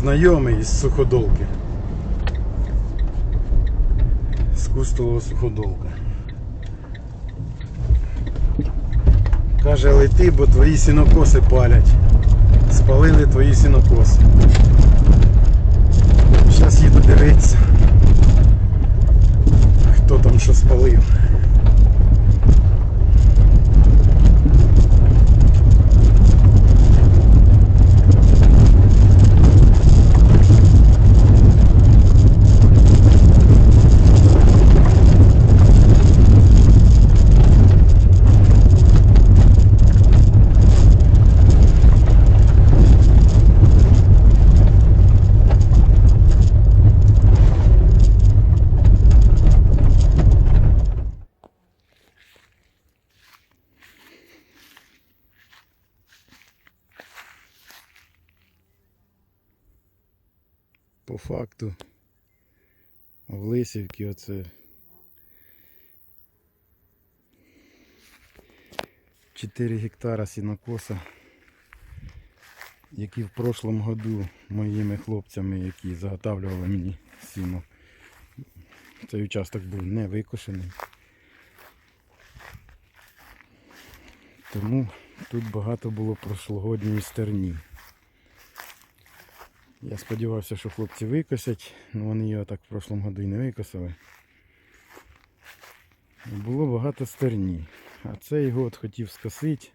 знайомий із суходолки. З кустового суходолка. Каже, лети, бо твої сінокоси палять. Спалили твої сінокоси. Зараз їду дивитися. Хто там що спалив. По факту в Лисівці оце 4 гектара сінокоса, які в прошлому году моїми хлопцями, які заготавлювали мені сіно. Цей участок був не викошений. Тому тут багато було прошлогодньої стерні. Я сподівався, що хлопці викосять, але вони його так в прошлому году і не викосили. Було багато стерні. А цей год хотів скосити.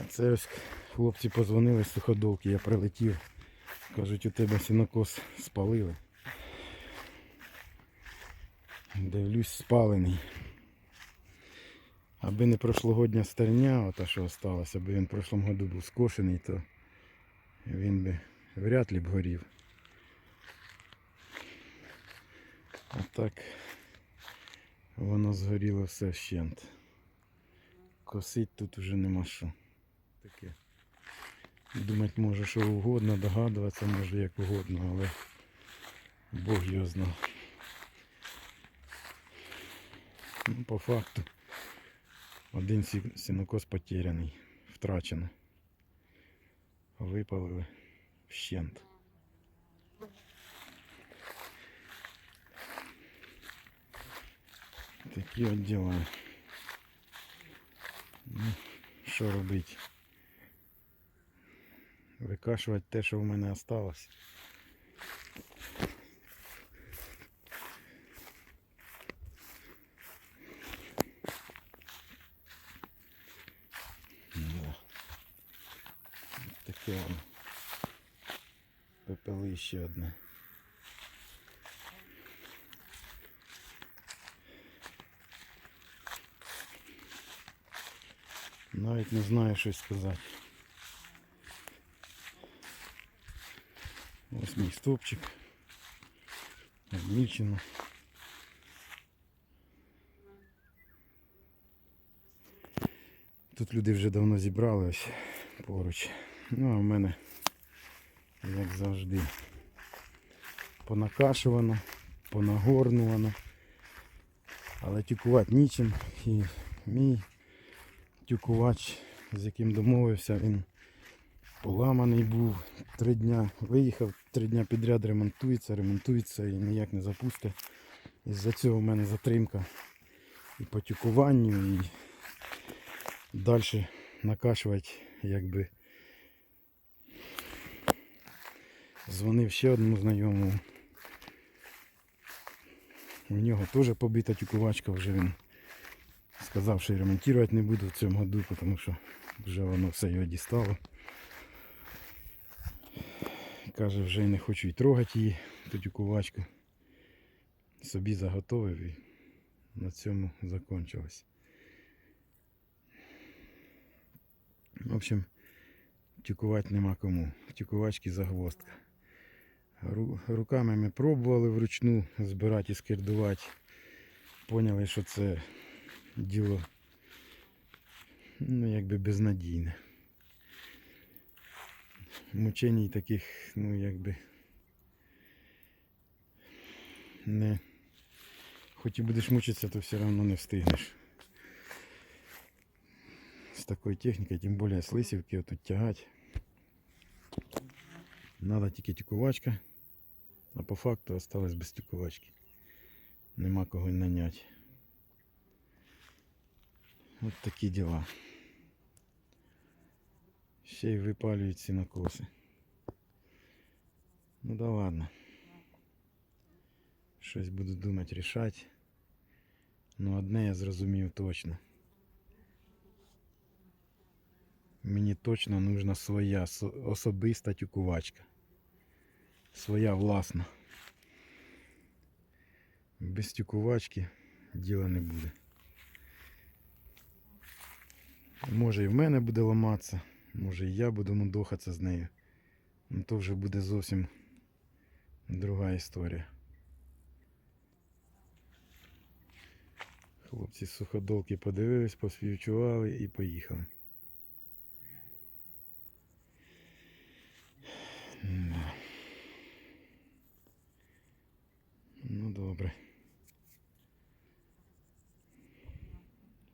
А це ось хлопці позвонили з суходолки, я прилетів. Кажуть, у тебе сінокос спалили. Дивлюсь, спалений. Аби не прошлогодня стерня, ота що осталася, аби він в прошлому году був скошений, то він би вряд ли б горів. А так воно згоріло все вщент. Косить тут уже нема що. Таке. Думать може що угодно, догадуватися може як угодно, але Бог його знав. Ну, по факту один сінокос потеряний, втрачено. Випалили вщент. Такі от діла. Ну, що робити? Викашувати те, що в мене осталось. Да. Таке воно. Пепелище одне. Навіть не знаю щось сказати. Ось мій стовпчик. Відмічено. Тут люди вже давно зібрали ось поруч. Ну а в мене, як завжди, понакашувано, понагорнувано. Але тюкувати нічим. І мій тюкувач, з яким домовився, він поламаний був. Три дня виїхав, три дня підряд ремонтується, ремонтується і ніяк не запустить. Із-за цього в мене затримка і по тюкуванню, і далі накашувати, якби дзвонив ще одному знайомому. У нього теж побита тюкувачка, вже він сказав, що ремонтувати не буду в цьому году, тому що вже воно все його дістало. Каже, вже не хочу і трогати її, ту тюкувачку. Собі заготовив і на цьому закончилось. В общем, тюкувати нема кому. Тюкувачки загвоздка. Ру- Руками ми пробували вручну збирати і скирдувати. Поняли, що це діло ну, якби безнадійне. Мученій таких, ну якби не. Хоч і будеш мучитися, то все одно не встигнеш. З такою технікою, тим більше з лисівки отут тягати. Надо тільки тюкувачка, а по факту осталось без тюкувачки. Нема кого й наняти. От такі діла. Ще й випалюють сінокоси. Ну да ладно. Щось буду думати, рішати. Ну одне я зрозумів точно. Мені точно нужна своя особиста тюкувачка. Своя власна. Без тюкувачки діла не буде. Може і в мене буде ламатися, може і я буду мудохатися з нею. Ну то вже буде зовсім друга історія. Хлопці з суходолки подивились, поспівчували і поїхали. Да. Ну добре.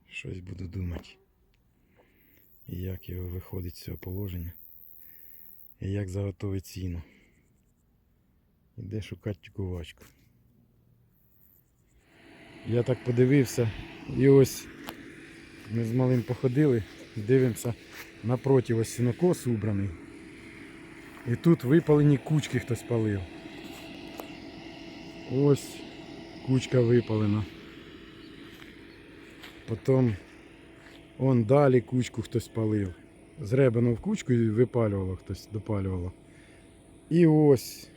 Щось буду думати. Як його виходить з цього положення. І як заготовити ціну. І де шукати тюкувачку. Я так подивився. І ось ми з малим походили, дивимося напроти ось сінокос убраний. І тут випалені кучки хтось палив. Ось кучка випалена. Потім он далі кучку хтось палив. Зребано в кучку і випалювало хтось, допалювало. І ось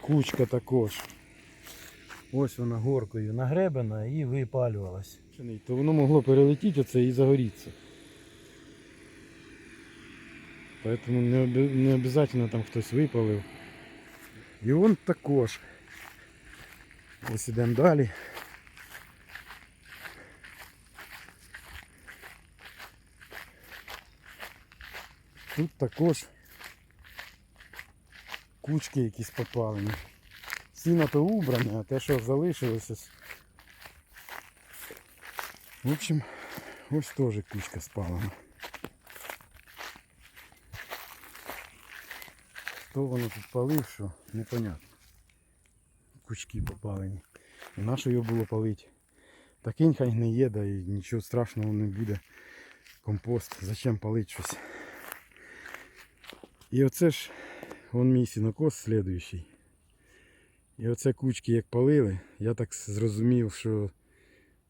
кучка також. Ось вона горкою нагребена і випалювалась. То воно могло перелетіти оце і загорітися. Поэтому не, обязательно там хтось випалив. І вон також. Ось ідемо далі. Тут також кучки якісь попалені. Сіно то убране, а те, що залишилося. В общем, ось теж кучка спалена. Хто воно тут палив, що непонятно. Кучки попалені. І на що його було палити? Та хай не є, да і нічого страшного не буде. Компост. Зачем палити щось? І оце ж вон мій сінокос слідуючий. І оце кучки як палили, я так зрозумів, що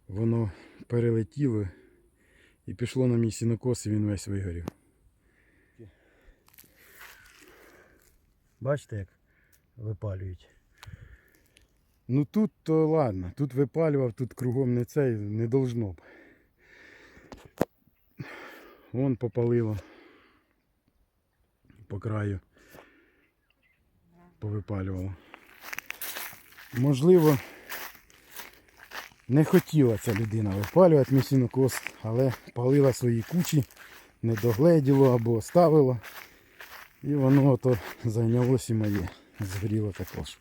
воно перелетіло і пішло на мій сінокос і він весь вигорів. Бачите, як випалюють. Ну тут то ладно, тут випалював, тут кругом не цей, не должно б. Вон попалило по краю. Повипалювало. Можливо, не хотіла ця людина випалювати мій сінокос, але палила свої кучі, не догледіло або ставило. І воно ото зайнялося і моє. Згоріло також.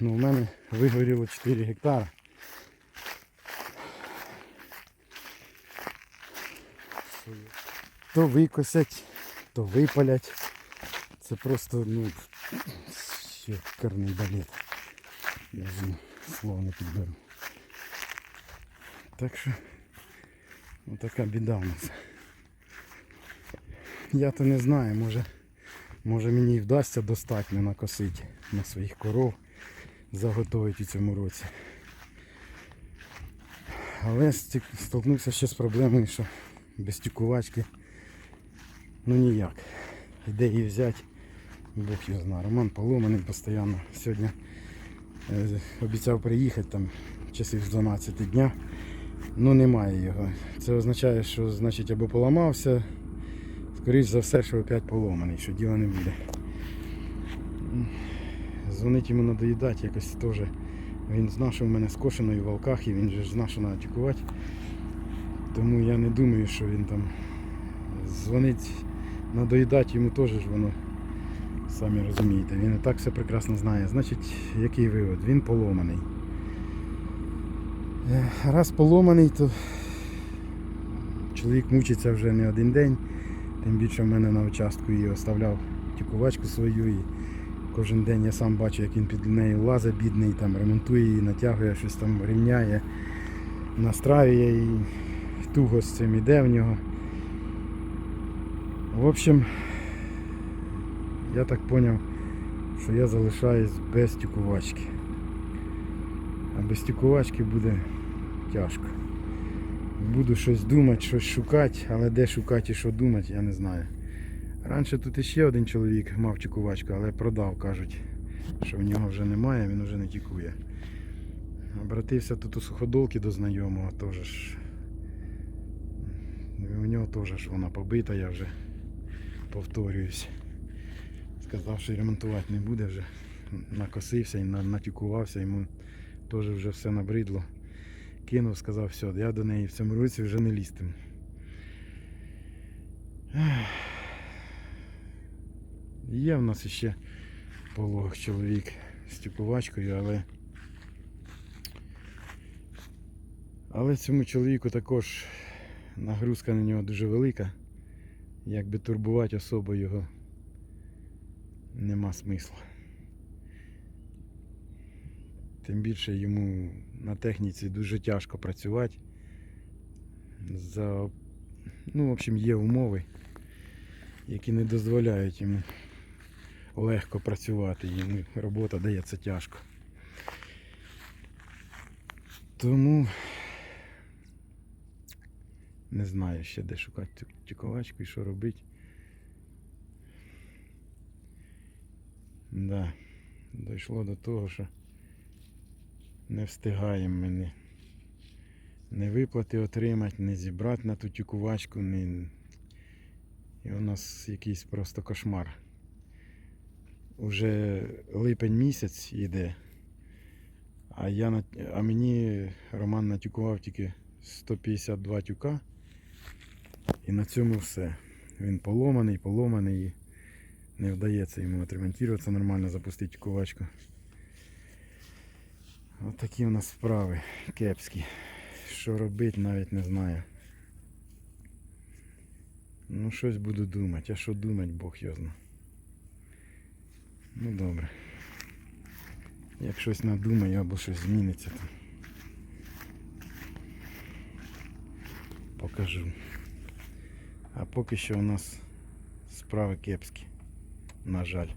Ну, у мене вигоріло 4 гектара. То викосять, то випалять. Це просто, ну, ще карний балет. Я вже слово не підберу. Так що, ну така біда у нас. Я то не знаю, може, може мені і вдасться достатньо накосити на своїх коров, заготовити у цьому році. Але столкнувся ще з проблемою, що без тюкувачки ну ніяк. Де її взяти, Бог його знає. Роман поломаний постійно. Сьогодні е, обіцяв приїхати там часів з 12 дня. Ну немає його. Це означає, що значить або поламався, скоріш за все, що опять поломаний, що діла не буде. Дзвонить йому надоїдати якось теж. Він знав, що в мене скошено в волках, і він же знав, що треба тікувати. Тому я не думаю, що він там дзвонить надоїдати йому теж ж воно. Самі розумієте, він і так все прекрасно знає. Значить, який вивод? Він поломаний. Е, Раз поломаний, то чоловік мучиться вже не один день. Тим більше в мене на участку її оставляв тікувачку свою і кожен день я сам бачу, як він під нею лазить бідний, там ремонтує її, натягує, щось там рівняє, настраює і туго з цим іде в нього. В общем, я так зрозумів, що я залишаюсь без тюкувачки. А без тюкувачки буде тяжко. Буду щось думати, щось шукати, але де шукати і що думати, я не знаю. Раніше тут іще один чоловік мав тюкувачку, але продав, кажуть, що в нього вже немає, він вже не тікує. Обратився тут у суходолки до знайомого, теж. У нього теж вона побита, я вже повторююсь. Сказав, що ремонтувати не буде вже. Накосився і на- натюкувався, йому теж вже все набридло. Кинув, сказав, все, я до неї в цьому році вже не лізтиму. Є в нас ще полог чоловік з тюкувачкою, але. Але цьому чоловіку також нагрузка на нього дуже велика. Якби турбувати особо його нема смисла. Тим більше йому на техніці дуже тяжко працювати. За, ну, в общем, є умови, які не дозволяють йому легко працювати. Йому робота дається тяжко. Тому не знаю ще де шукати цю тюковачку і що робити. Да, дійшло до того, що не встигаємо ми не, не виплати отримати, не зібрати на ту тюкувачку, не... і у нас якийсь просто кошмар. Уже липень місяць йде, а, я а мені Роман натюкував тільки 152 тюка. І на цьому все. Він поломаний, поломаний не вдається йому отремонтуватися нормально, запустити тюкувачку. Ось такі у нас справи кепські. Що робити, навіть не знаю. Ну, щось буду думати, а що думати, Бог його зна. Ну добре. Як щось надумаю або щось зміниться, то покажу. А поки що у нас справи кепські. На жаль.